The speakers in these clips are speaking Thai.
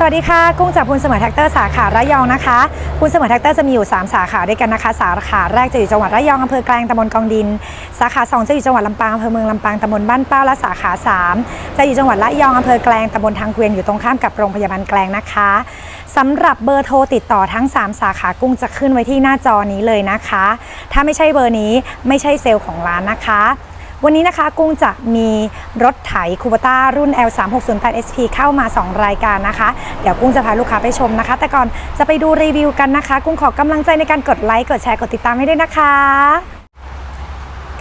สวัสดีค่ะ กุ้งจากคุณเสมอแท็กเตอร์สาขาระยองนะคะคุณเสมอแท็กเตอร์จะมีอยู่ 3 สาขาด้วยกันนะคะ สาขาแรกจะอยู่จังหวัดระยองอำเภอแกลงตำบลกองดิน สาขา 2 จะอยู่จังหวัดลำปางอำเภอเมืองลำปางตำบลบ้านเป้าและสาขา 3 จะอยู่จังหวัดระยองอำเภอแกลงตำบลทางเกวียนอยู่ตรงข้ามกับโรงพยาบาลแกลงนะคะสำหรับเบอร์โทรติดต่อทั้ง 3 สาขากุ้งจะขึ้นไว้ที่หน้าจอนี้เลยนะคะ ถ้าไม่ใช่เบอร์นี้ไม่ใช่เซลล์ของร้านนะคะ วันนี้นะคะกุ้งจะมีรถไถคูบต้ารุ่น L3608 SP เข้ามา 2 รายการนะคะ เดี๋ยวกุ้งจะพาลูกค้าไปชมนะคะ แต่ก่อนจะไปดูรีวิวกันนะคะ กุ้งขอกำลังใจในการกดไลค์กดแชร์กดติดตามให้ด้วยนะคะ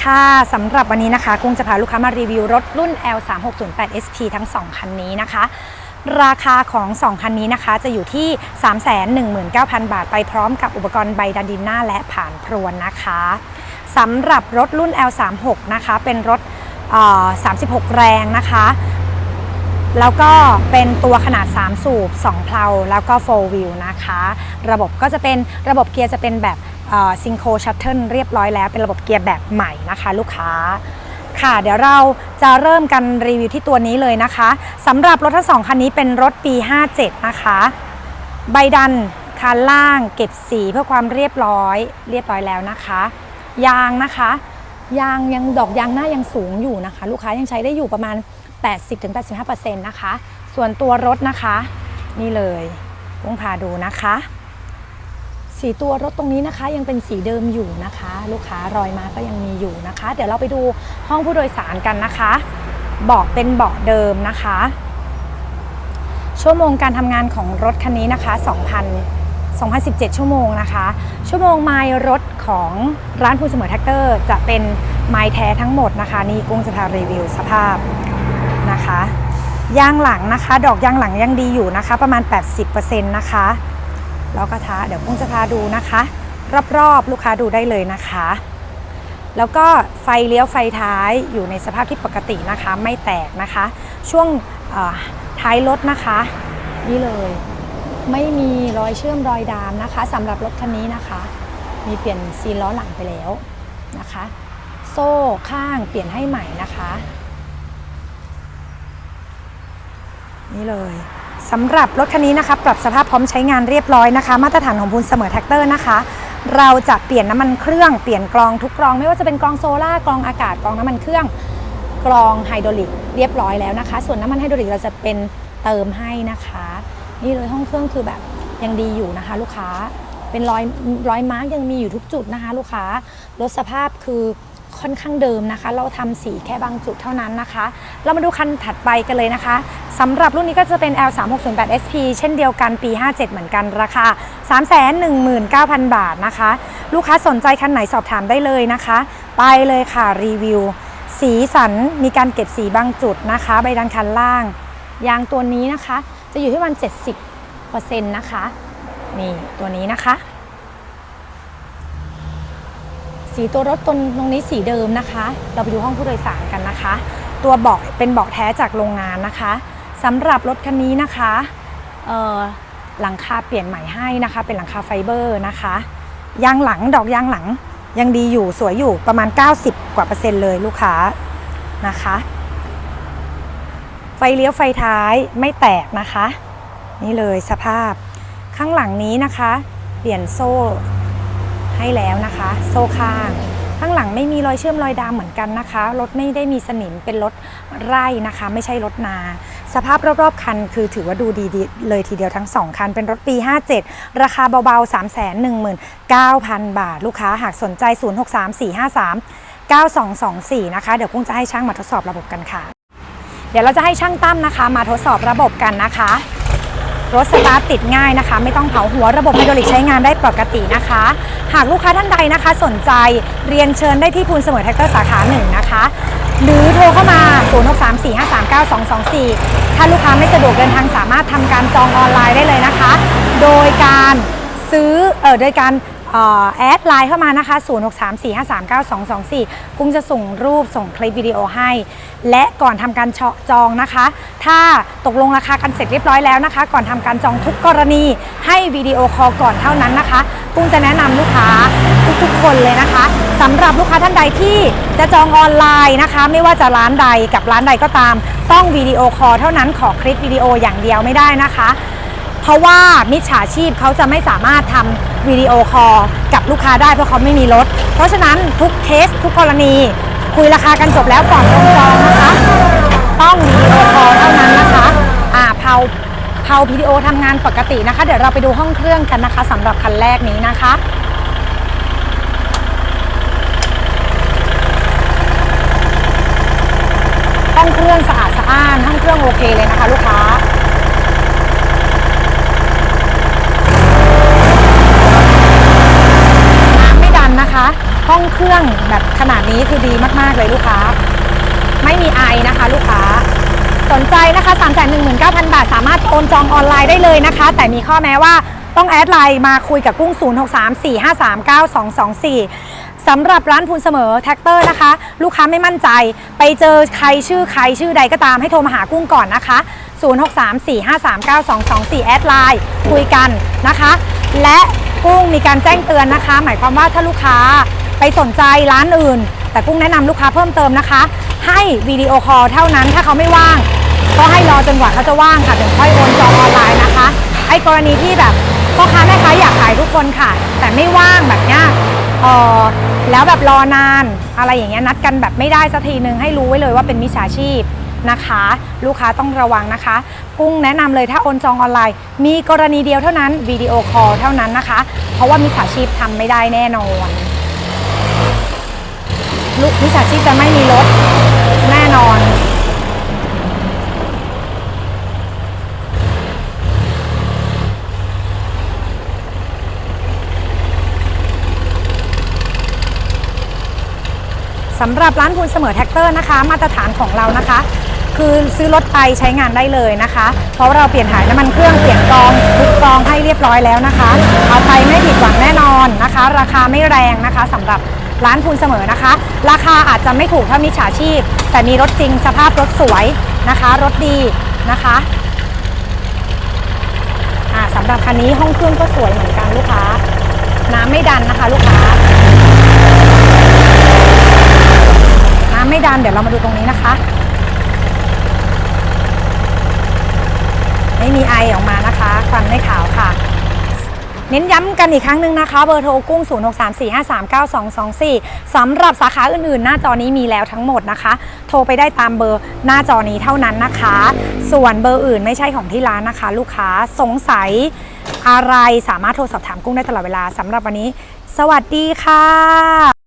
ค่ะสำหรับวันนี้นะคะกุ้งจะพาลูกค้ามารีวิวรถรุ่น L3608 SP ทั้ง 2 คันนี้นะคะราคาของ 2 คันนี้นะคะจะอยู่ที่ 319,000 บาท ไปพร้อมกับอุปกรณ์ใบดันดินหน้าและผ่านพรวนนะคะ สำหรับรถรุ่น L36 นะคะ เป็นรถ 36 แรงนะคะ แล้วก็เป็นตัวขนาด 3 สูบ 2 เพลา แล้วก็ 4 wheel นะคะ ระบบก็จะเป็นระบบเกียร์จะเป็นแบบซิงโครชัตเทิลเรียบร้อยแล้ว เป็นระบบเกียร์แบบใหม่นะคะลูกค้าค่ะเดี๋ยวเราจะเริ่มกันรีวิวที่ตัวนี้เลยนะคะสำหรับรถทั้งสองคันนี้เป็นรถปี 57 นะคะ ใบดันคันล่างเก็บสีเพื่อความเรียบร้อยเรียบร้อยแล้วนะคะ ยางนะคะ ยางยังดอกยางหน้ายังสูงอยู่นะคะ ลูกค้ายังใช้ได้อยู่ประมาณ 80-85%นะคะ ส่วนตัวรถนะคะ นี่เลยต้องพาดูนะคะ สีตัวรถตรงนี้นะคะ ยังเป็นสีเดิมอยู่นะคะ ลูกค้ารอยมาก็ยังมีอยู่นะคะ เดี๋ยวเราไปดูห้องผู้โดยสารกันนะคะเบาะเป็นเบาะเดิมนะคะ ชั่วโมงการทำงานของรถคันนี้นะคะ2,000 2017 ชั่วโมงนะคะ ชั่วโมงไมล์รถของร้านคุณเสมอแท็กเตอร์ จะเป็นไมล์แท้ทั้งหมดนะคะ นี่กุ้งจะพารีวิวสภาพนะคะยางหลังนะคะ ดอกยางหลังยังดีอยู่นะคะ ประมาณ 80%นะคะแล้วกระทะเดี๋ยวกุ้งจะพาดูนะคะ รอบๆ ลูกค้าดูได้เลยนะคะ แล้วก็ไฟเลี้ยวไฟท้ายอยู่ในสภาพที่ปกตินะคะ ไม่แตกนะคะ ช่วงท้ายรถนะคะ นี่เลย ไม่มีรอยเชื่อมรอยดามนะคะสำหรับรถคันนี้นะคะ มีเปลี่ยนซีนล้อหลังไปแล้วนะคะ โซ่ข้างเปลี่ยนให้ใหม่นะคะ นี่เลยสำหรับรถคันนี้นะคะ ปรับสภาพพร้อมใช้งานเรียบร้อยนะคะ มาตรฐานของบุญเสมอแท็กเตอร์นะคะ เราจะเปลี่ยนน้ำมันเครื่องเปลี่ยนกรองทุกกรอง ไม่ว่าจะเป็นกรองโซล่ากรองอากาศกรองน้ำมันเครื่องกรองไฮดรอลิกเรียบร้อยแล้วนะคะ ส่วนน้ำมันไฮดรอลิกเราจะเป็นเติมให้นะคะ นี่เลยห้องเครื่องคือแบบยังดีอยู่นะคะ ลูกค้าเป็นรอยรอยมาร์กยังมีอยู่ทุกจุดนะคะ ลูกค้ารถสภาพคือค่อนข้างเดิมนะคะ เราทำสีแค่บางจุดเท่านั้นนะคะ เรามาดูคันถัดไปกันเลยนะคะสำหรับรุ่นนี้ก็จะเป็น L3608 SP เช่นเดียวกันปี 57 เหมือนกันราคา 319,000 บาทนะคะ ลูกค้าสนใจคันไหนสอบถามได้เลยนะคะ ไปเลยค่ะรีวิว สีสันมีการเก็บสีบางจุดนะคะ ใบดันคันล่าง ยางตัวนี้นะคะ จะอยู่ที่ประมัน 70%นะคะ นี่ตัวนี้นะคะ สีตัวรถตรงตรงนี้สีเดิมนะคะ เราไปดูห้องผู้โดยสารกันนะคะ ตัวเบาะเป็นเบาะแท้จากโรงงานนะคะสำหรับรถคันนี้นะคะหลังคาเปลี่ยนใหม่ให้นะคะ เป็นหลังคาไฟเบอร์นะคะ ยางหลังดอกยางหลังยังดีอยู่สวยอยู่ประมาณ 90 กว่าเปอร์เซ็นต์เลยลูกค้านะคะ ไฟเลี้ยวไฟท้ายไม่แตกนะคะ นี่เลยสภาพข้างหลังนี้นะคะ เปลี่ยนโซ่ให้แล้วนะคะ โซ่ข้าง ข้างหลังไม่มีรอยเชื่อมรอยดามเหมือนกันนะคะ รถไม่ได้มีสนิมเป็นรถไร่นะคะ ไม่ใช่รถนา สภาพรอบๆคันคือถือว่าดูดีๆเลยทีเดียวทั้ง 2 คัน เป็นรถปี 57 ราคาเบาๆ 319,000 บาท ลูกค้าหากสนใจ 063453 9224 นะคะ เดี๋ยวกุ้งจะให้ช่างมาทดสอบระบบกันค่ะ เดี๋ยวเราจะให้ช่างตั้มนะคะ มาทดสอบระบบกันนะคะ รถสตาร์ทติดง่ายนะคะ ไม่ต้องเผาหัวระบบไฮดรอลิกใช้งานได้ปกตินะคะ หากลูกค้าท่านใดนะคะ สนใจเรียนเชิญได้ที่พูนเสมอแท็กเตอร์สาขาหนึ่งนะคะ หรือโทรเข้ามา 0634539224 ถ้าลูกค้าไม่สะดวกเดินทางสามารถทำการจองออนไลน์ได้เลยนะคะ โดยการซื้อเอ่อโดยการ แอดไลน์เข้ามานะคะ 0634539224 กุ้งจะส่งรูปส่งคลิปวิดีโอให้ และก่อนทำการจองนะคะ ถ้าตกลงราคากันเสร็จเรียบร้อยแล้วนะคะ ก่อนทำการจองทุกกรณีให้วิดีโอคอลก่อนเท่านั้นนะคะ กุ้งจะแนะนำลูกค้าทุกๆคนเลยนะคะสำหรับลูกค้าท่านใดที่จะจองออนไลน์นะคะ ไม่ว่าจะร้านใดกับร้านใดก็ตาม ต้องวิดีโอคอลเท่านั้นขอคลิปวิดีโออย่างเดียวไม่ได้นะคะ เพราะว่ามิจฉาชีพเขาจะไม่สามารถทำวิดีโอคอลกับลูกค้าได้เพราะเขาไม่มีรถ เพราะฉะนั้นทุกเคสทุกกรณี คุยราคากันจบแล้วก่อนลงจองนะคะ ต้องวิดีโอคอลเท่านั้นนะคะอ่าเผาเผาวิดีโอทำงานปกตินะคะ เดี๋ยวเราไปดูห้องเครื่องกันนะคะสำหรับคันแรกนี้นะคะห้องเครื่องสะอาดสะอ้านห้องเครื่องโอเคเลยนะคะ ลูกค้า น้ำไม่ดันนะคะ ห้องเครื่องแบบขนาดนี้คือดีมากๆเลยลูกค้า ไม่มีไอนะคะ ลูกค้า สนใจนะคะ 3 1 9 0 0 0 บาท สามารถโอนจองออนไลน์ได้เลยนะคะ แต่มีข้อแม้ว่าต้องแอดไลน์มาคุยกับกุ้ง 0634539224 สำหรับร้านพูนเสมอแท็กเตอร์นะคะ ลูกค้าไม่มั่นใจ ไปเจอใครชื่อใครชื่อใดก็ตามให้โทรมาหากุ้งก่อนนะคะ 0634539224 แอดไลน์คุยกันนะคะ และกุ้งมีการแจ้งเตือนนะคะ หมายความว่าถ้าลูกค้า ไปสนใจร้านอื่น แต่กุ้งแนะนำลูกค้าเพิ่มเติมนะคะ ให้วิดีโอคอลเท่านั้นถ้าเขาไม่ว่าง ก็ให้รอจนกว่าเขาจะว่างค่ะถึงค่อยโอนจองออนไลน์นะคะไอ้กรณีที่แบบพ่อค้าแม่ค้าอยากขายทุกคนค่ะ แต่ไม่ว่างแบบเนี้ยเออแล้วแบบรอนานอะไรอย่างเงี้ยนัดกันแบบไม่ได้สักทีนึงให้รู้ไว้เลยว่าเป็นมิจฉาชีพนะคะ ลูกค้าต้องระวังนะคะ กุ้งแนะนำเลยถ้าโอนจองออนไลน์ มีกรณีเดียวเท่านั้นวิดีโอคอลเท่านั้นนะคะ เพราะว่ามิจฉาชีพทำไม่ได้แน่นอน ลูกมิจฉาชีพจะไม่มีรถแน่นอน สำหรับร้านพูนเสมอแท็กเตอร์นะคะ มาตรฐานของเรานะคะ คือซื้อรถไปใช้งานได้เลยนะคะ เพราะเราเปลี่ยนถ่ายน้ำมันเครื่องเปลี่ยนกรองทุกกรองให้เรียบร้อยแล้วนะคะ เอาไปไม่ผิดหวังแน่นอนนะคะ ราคาไม่แรงนะคะสำหรับ ร้านคูณเสมอนะคะ ราคาอาจจะไม่ถูกเท่ามิจฉาชีพ แต่มีรถจริงสภาพรถสวยนะคะ รถดีนะคะสำหรับคันนี้ห้องเครื่องก็สวยเหมือนกันลูกค้า น้ำไม่ดันนะคะ ลูกค้า น้ำไม่ดันเดี๋ยวเรามาดูตรงนี้นะคะ ไม่มีไอออกมานะคะควันไม่ขาวค่ะ เน้นย้ำกันอีกครั้งหนึ่งนะคะ เบอร์โทรกุ้ง 0634539224 สำหรับสาขาอื่นๆ หน้าจอนี้มีแล้วทั้งหมดนะคะ โทรไปได้ตามเบอร์หน้าจอนี้เท่านั้นนะคะ ส่วนเบอร์อื่นไม่ใช่ของที่ร้านนะคะ ลูกค้าสงสัยอะไรสามารถโทรสอบถามกุ้งได้ตลอดเวลาสำหรับวันนี้ สวัสดีค่ะ